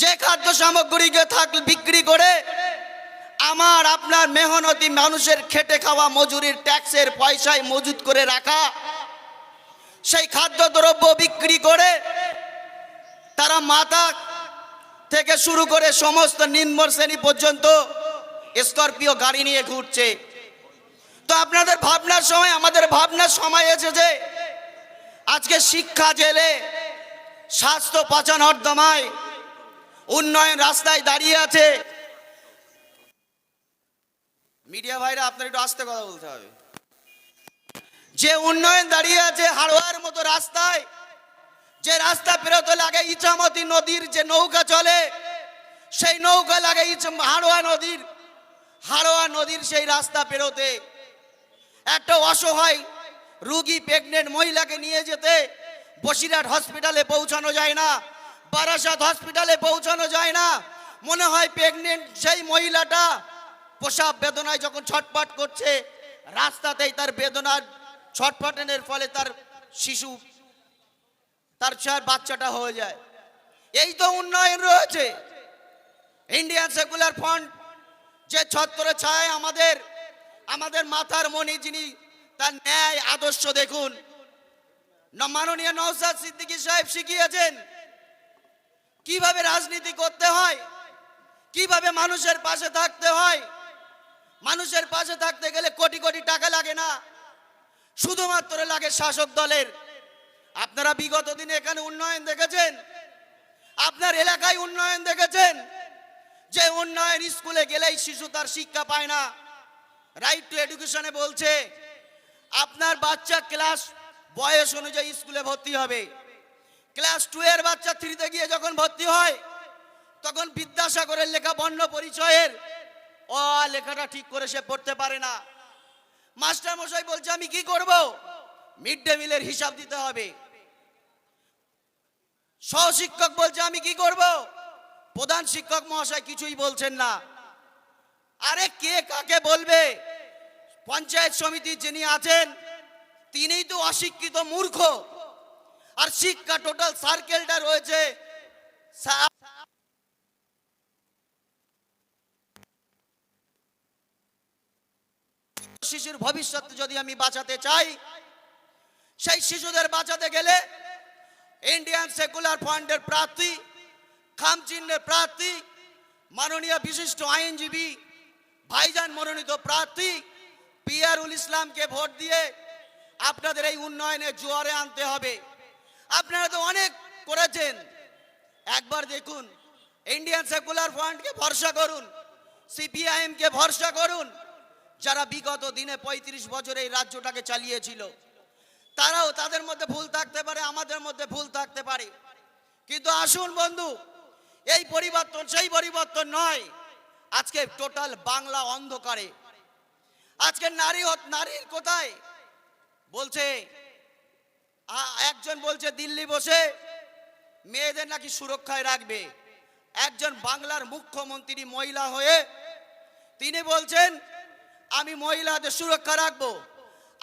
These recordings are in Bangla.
যে খাদ্য সামগ্রীকে থাক, বিক্রি করে আমার আপনার মেহনতি মানুষের খেটে খাওয়া মজুরির ট্যাক্সের পয়সায় মজুত করে রাখা, সেই খাদ্যদ্রব্য বিক্রি করে তারা মাথা থেকে শুরু করে সমস্ত নিম্ন শ্রেণি পর্যন্ত স্করপিও গাড়ি নিয়ে ঘুরছে। তো আপনাদের ভাবনার সময়, আমাদের ভাবনার সময় এসেছে আজকে শিক্ষা জেলে স্বাস্থ্য পাচান নর্দমায় উন্নয়ন রাস্তায় দাঁড়িয়ে আছে। মিডিয়া ভাইরা, আপনার একটু আস্তে কথা বলতে হবে। যে উন্নয়ন দাঁড়িয়ে আছে হাড়োয়ার মতো রাস্তায়, যে রাস্তা পেরোতে লাগে ইছামতি নদীর যে নৌকা চলে, সেই নৌকা লাগে হাড়োয়া নদীর। হাড়োয়া নদীর সেই রাস্তা পেরোতে একটা অসহায় রুগী প্রেগনেন্ট মহিলাকে নিয়ে যেতে বসিরহাট হসপিটালে পৌঁছানো যায় না। বারাসাত হসপিটালে পৌঁছানো যায় না। মনে হয় প্রেগনেন্ট সেই মহিলাটা প্রসাব বেদনায় যখন ছটপট করছে, রাস্তাতেই তার বেদনার ছটফটানোর ফলে তার শিশু, তার চার বাচ্চাটা হয়ে যায়। এই তো উন্নয়ন রয়েছে। ইন্ডিয়ান সেকুলার ফান্ড যে ছত্র ছায় আমাদের আমাদের মাথার মণি যিনি তার ন্যায় আদর্শ দেখুন। মাননীয় নওসাদ সিদ্দিকী সাহেব শিখিয়েছেন কীভাবে রাজনীতি করতে হয়? কীভাবে মানুষের পাশে থাকতে হয়? মানুষের পাশে থাকতে গেলে কোটি কোটি টাকা লাগে না? শুধুমাত্র লাগে শাসক দলের। আপনারা বিগত দিনে এখানে উন্নয়ন দেখেছেন? আপনার এলাকায় উন্নয়ন দেখেছেন? যে উন্নয়ন স্কুলে গেলেই শিশু তার শিক্ষা পায় না। রাইট টু এডুকেশনে বলছে, আপনার বাচ্চা ক্লাস বয়স অনুযায়ী স্কুলে ভর্তি হবে। ক্লাস টু এর বাচ্চা থ্রিতে গিয়ে যখন ভর্তি হয়, তখন বিদ্যাসাগরের লেখা বর্ণ পরিচয়ের, অ, লেখাটা ঠিক করে সে পড়তে পারে না। মাস্টার মশাই বলছে, আমি কি করব? মিড ডে মিলের হিসাব দিতে হবে। সহশিক্ষক বলছে, আমি কি করব? প্রধান শিক্ষক মহাশয় কিছুই বলছেন না। আরে কে কাকে বলবে? পঞ্চায়েত সমিতি যিনি আছেন, তিনিই তো অশিক্ষিত মূর্খ। আর শিক্ষা টোটাল সার্কেলটা রয়েছে। শিশুর ভবিষ্যৎ যদি আমি বাঁচাতে চাই, সেই শিশুদের বাঁচাতে গেলে ইন্ডিয়ান সেকুলার ফান্ডের প্রার্থী খামচিহ্নের প্রার্থী, মাননীয় বিশিষ্ট আইনজীবী, ভাইজান মনোনীত প্রার্থী পিয়ারুল ইসলামকে ভোট দিয়ে আপনাদের এই উন্নয়নের জোয়ারে আনতে হবে। আপনারা তো অনেক করেছেন। একবার দেখুন ইন্ডিয়ান সেকুলার ফ্রন্টকে ভরসা করুন সিপিআইএম কে ভরসা করুন, যারা বিগত দিনে ৩৫ বছর এই রাজ্যটাকে চালিয়েছিল। তারাও তাদের মধ্যে ভুল থাকতে পারে, আমাদের মধ্যে ভুল থাকতে পারে। কিন্তু আসুন বন্ধু, এই পরিবর্তন সেই পরিবর্তন নয়। আজকে টোটাল বাংলা অন্ধকারে। আজকে নারী নারীর কোথায়? বলছে একজন বলছে, দিল্লি বসে মেয়েদের নাকি সুরক্ষায় রাখবে। একজন বাংলার মুখ্যমন্ত্রী মহিলা হয়ে তিনি বলছেন, আমি মহিলাদের সুরক্ষা রাখব।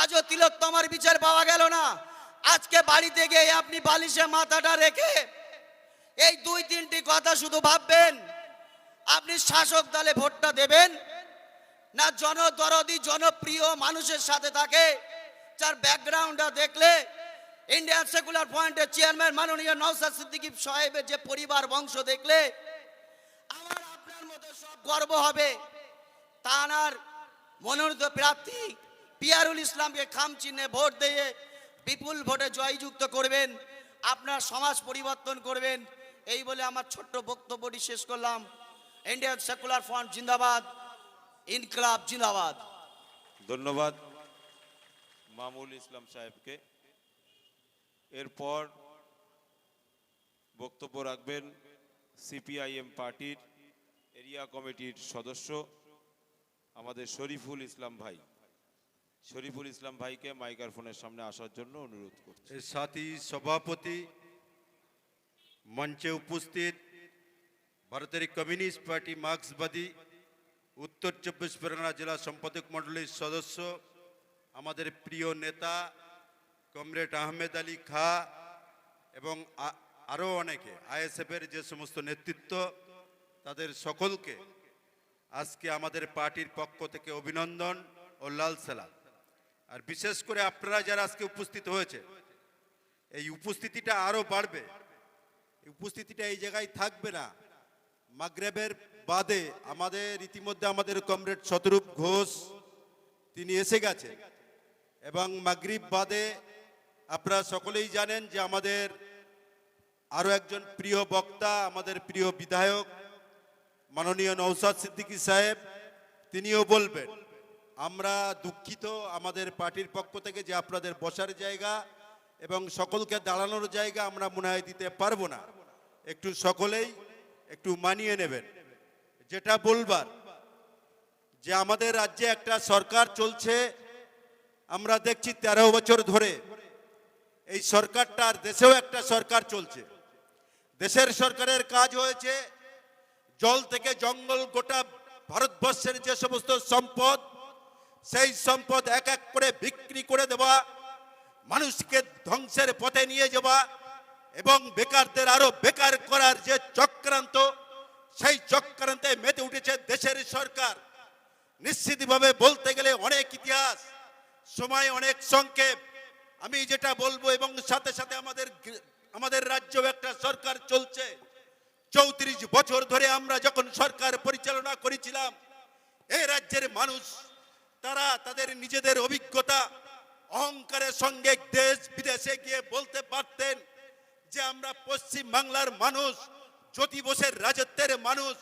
আজও তিলোত্তমার বিচার পাওয়া গেল না। আজকে বাড়িতে গিয়ে আপনি বালিশে মাথাটা রেখে এই দুই তিনটি কথা শুধু ভাববেন, আপনি শাসক দলে ভোটটা দেবেন না, জনদরদি, জনপ্রিয় মানুষের সাথে থাকে, যার ব্যাকগ্রাউন্ডটা দেখলে ইন্ডিয়ান সেকুলার পয়েন্টের চেয়ারম্যান মাননীয় নওসাদ সিদ্দিকী সাহেবের যে পরিবার বংশ দেখলে, আমার আপনার মতো সব গর্ব হবে। তানার মনোনীত প্রার্থী পিয়ারুল ইসলামকে খাম চিহ্নে ভোট দিয়ে বিপুল ভোটে জয়যুক্ত করবেন, আপনার সমাজ পরিবর্তন করবেন, এই বলে আমার ছোট্ট বক্তব্যটি শেষ করলাম। ইন্ডিয়ান সেকুলার ফ্রন্ট জিন্দাবাদ, ইনকলাব জিন্দাবাদ। ধন্যবাদ। মামুল ইসলাম সাহেবকে। এরপর বক্তব্য রাখবেন সিপিআইএম পার্টির এরিয়া কমিটির সদস্য আমাদের শরীফুল ইসলাম ভাই। শরীফুল ইসলাম ভাইকে মাইক্রোফোনের সামনে আসার জন্য অনুরোধ করছি। সাথী সভাপতি মঞ্চে উপস্থিত ভারতের কমিউনিস্ট পার্টি মার্ক্সবাদী উত্তর চব্বিশ পরগনা জেলা সম্পাদক মণ্ডলীর সদস্য, আমাদের প্রিয় নেতা কমরেড আহমেদ আলী খা এবং আরও অনেকে, আইএসএফের যে সমস্ত নেতৃত্ব, তাদের সকলকে আজকে আমাদের পার্টির পক্ষ থেকে অভিনন্দন ও লাল সালাম। আর বিশেষ করে আপনারা যারা আজকে উপস্থিত হয়েছে, এই উপস্থিতিটা আরও বাড়বে। উপস্থিতিটা এই জায়গায় থাকবে না। মাগরেবের বাদে আমাদের ইতিমধ্যে আমাদের কমরেড শতরূপ ঘোষ, তিনি এসে গেছেন এবং মাগরিব বাদে আপনারা সকলেই জানেন যে আমাদের আরও একজন প্রিয় বক্তা, আমাদের প্রিয় বিধায়ক, মাননীয় নৌসাদ সিদ্দিকী সাহেব, তিনিও বলবেন, আমরা দুঃখিত আমাদের পার্টির পক্ষ থেকে যে আপনাদের বসার জায়গা এবং সকলকে দাঁড়ানোর জায়গা আমরা মনে হয় দিতে পারব না। একটু সকলেই একটু মানিয়ে নেবেন। যেটা বলবার, যে আমাদের রাজ্যে একটা সরকার চলছে, আমরা দেখছি তেরো বছর ধরে এই সরকারটার দেশেও একটা সরকার চলছে। দেশের সরকারের কাজ হয়েছে জল থেকে জঙ্গল, গোটা ভারতবর্ষের যে সমস্ত সম্পদ, সেই সম্পদ এক এক করে বিক্রি করে দেওয়া, মানুষকে ধ্বংসের পথে নিয়ে যাওয়া এবং বেকারদের আরও বেকার করার যে চক্রান্ত, সেই চক্রান্তে মেতে উঠেছে দেশের সরকার। নিশ্চিতভাবে বলতে গেলে অনেক ইতিহাস, সময় অনেক সংক্ষেপ। আমি যেটা বলব, এবং সাথে সাথে আমাদের আমাদের রাজ্য একটা সরকার চলছে। চৌত্রিশ বছর ধরে আমরা যখন সরকার পরিচালনা করেছিলাম এই রাজ্যের মানুষ, তারা তাদের নিজেদের অভিজ্ঞতা, অহংকারের সঙ্গে দেশ বিদেশে গিয়ে বলতে পারতেন যে আমরা পশ্চিম বাংলার মানুষ, জ্যোতি বোসের রাজত্বের মানুষ,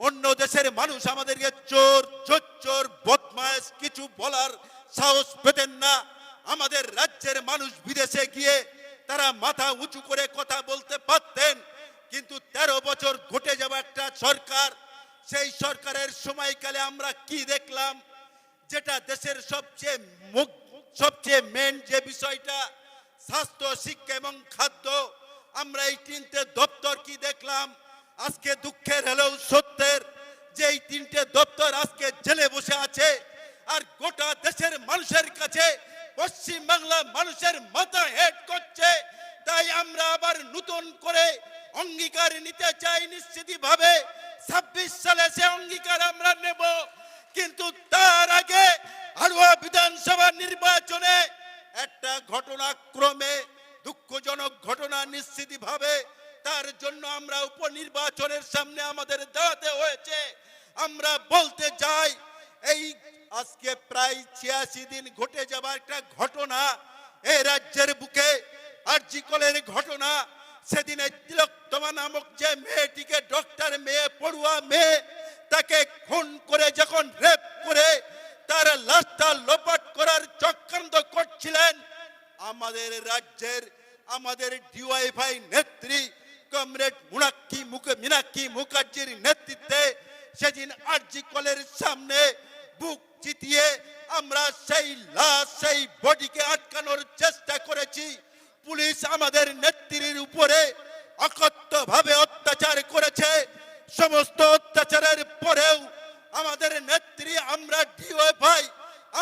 অন্য দেশের মানুষ আমাদেরকে চোর চোর চোর বদমাস কিছু বলার সাহস পেতেন না। আমাদের রাজ্যের মানুষ বিদেশে গিয়ে তারা মাথা উঁচু করে কথা বলতে পারতেন। কিন্তু তেরো বছর ঘটে যাওয়া একটা সরকার, সেই সরকারের সময়কালে আমরা কি দেখলাম? যেটা দেশের সবচেয়ে মুখ, সবচেয়ে মেন যে বিষয়টা, স্বাস্থ্য, শিক্ষা এবং খাদ্য, আমরা এই তিনটে দপ্তর কি দেখলাম? আজকে দুঃখের হলেও সত্যের, যে এই তিনটে দপ্তর আজকে জেলে বসে আছে, আর গোটা দেশের মানুষের কাছে পশ্চিম বাংলা মানুষের মাথা হেড করছে। তাই আমরা আবার নতুন করে অঙ্গীকার নিতে চাই নিশ্চিতভাবে। ছাব্বিশ সালে সে অঙ্গীকার আমরা নেব। কিন্তু তার আগে হাড়ুয়া বিধানসভা নির্বাচনে একটা ঘটনাক্রমে দুঃখজনক ঘটনা নিশ্চিতভাবে তার জন্য আমরা উপনির্বাচনের সামনে আমাদের দাঁড়াতে হয়েছে। আমরা বলতে চাই, এই আজকে প্রায় ছিয়াশি দিন ঘটে যাওয়া একটা ঘটনা এই রাজ্যের বুকে আরজিকলের ঘটনা। সেদিনে তিলোত্তমা নামক যে মেয়েটিকে ডক্টর মেয়ে পড়ুয়া মেয়ে তাকে খুন করে যখন রেপ করে, তার লাশটা লোপাট করার চক্রান্ত করছিলেন। আমাদের রাজ্যের আমাদের ডিওয়াইফাই নেত্রী কমরেড মুনাক্কি মুখ মিনাক্ষী মুখার্জির নেতৃত্বে সেদিন আরজি কলের সামনে বুক চিতিয়ে আমরা সেই লাশ, সেই বডিকে আটকানোর চেষ্টা করেছি। পুলিশ আমাদের নেত্রীর উপরে অকথ্য ভাবে অত্যাচার করেছে। সমস্ত অত্যাচারের পরেও আমাদের নেত্রী আমরা ডিওএফআই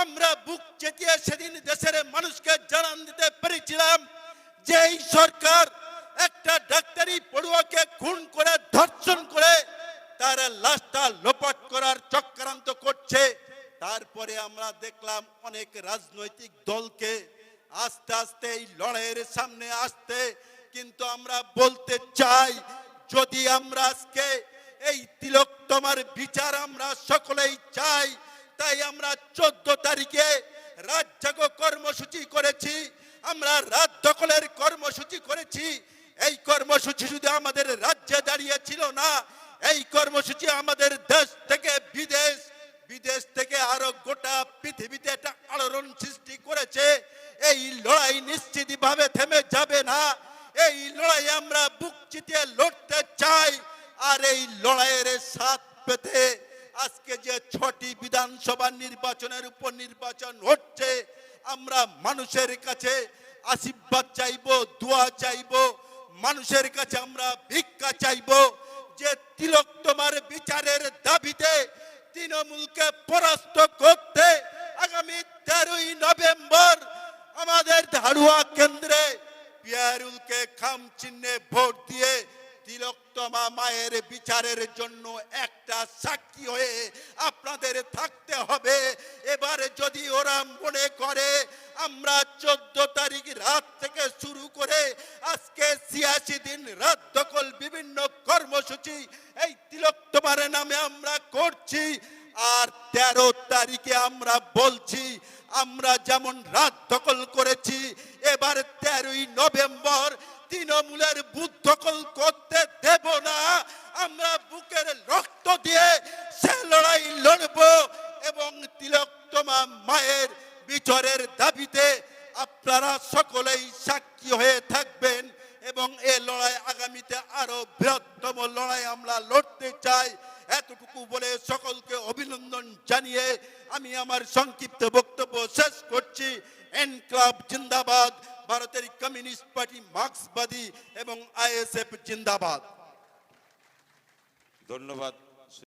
আমরা বুক চেতিয়ে সেদিন দেশের মানুষকে জানান দিতে পেরেছিলাম যে এই সরকার একটা ডাক্তারি পড়ুয়াকে খুন করে, ধর্ষণ করে, তার লাশটা লোপাট করার চক্রান্ত করছে। তারপরে আমরা দেখলাম অনেক রাজনৈতিক দলকে আস্তে আস্তে এই লড়াইয়ের সামনে আসতে, কিন্তু আমরা বলতে চাই, যদি আমরা আজকে এই তিলোত্তমার বিচার আমরা সকলেই চাই, তাই আমরা চোদ্দ তারিখে রাত জাগো কর্মসূচি করেছি, আমরা রাত দখলের কর্মসূচি করেছি, এই কর্মসূচি শুধু আমাদের রাজ্যে দাঁড়িয়ে ছিল না, এই কর্মসূচি আমাদের দেশ থেকে বিদেশ থেকে আরও গোটা পৃথিবীতে একটা আলোড়ন সৃষ্টি করেছে এই লড়াই নিশ্চিতভাবে থেমে যাবে না এই লড়াই আমরা বুক চিতিয়ে লড়তে চাই আর এই লড়াইয়ের সাথ পেতে আজকে যে ছটি বিধানসভা নির্বাচনের উপর নির্বাচন হচ্ছে আমরা মানুষের কাছে আশীর্বাদ চাইব, দোয়া চাইব, মানুষের কাছে আমরা ভিক্ষা চাইব যে তিলক তোমার বিচারের দাবিতে তৃণমূলকে পরাস্ত করতে আগামী তেরোই নভেম্বর আমাদের ধারুয়া কেন্দ্রে পিয়ারুলকে খাম চিহ্নে ভোট দিয়ে তিলোত্তমা মায়ের বিচারের জন্য একটা সাক্ষী হয়ে আপনাদের থাকতে হবে। এবারে যদি ওরা মনে করে, আমরা চোদ্দ তারিখ রাত থেকে শুরু করে আজকে ছিয়াশি দিন রাত দখল বিভিন্ন কর্মসূচি এই তিলোত্তমার নামে আমরা করছি। আর তেরো তারিখে আমরা বলছি, আমরা যেমন রাত দখল করেছি, এবার তেরোই নভেম্বর তৃণমূলের বুথ দখল করতে দেব না। আমরা বুকের রক্ত দিয়ে সে লড়াই লড়ব এবং তিলোত্তমা মায়ের বিচারের দাবিতে আপনারা সকলেই সাক্ষী হয়ে থাকবেন এবং এ লড়াই আগামীতে আরও বৃহত্তম লড়াই আমরা লড়তে চাই। এতটুকু বলে সকলকে অভিনন্দন জানিয়ে আমি আমার সংক্ষিপ্ত বক্তব্য শেষ করছি। এনক্লাব জিন্দাবাদ। ভারতের কমিউনিস্ট পার্টি মার্ক্সবাদী এবং আইএসএফ জিন্দাবাদ। ধন্যবাদ।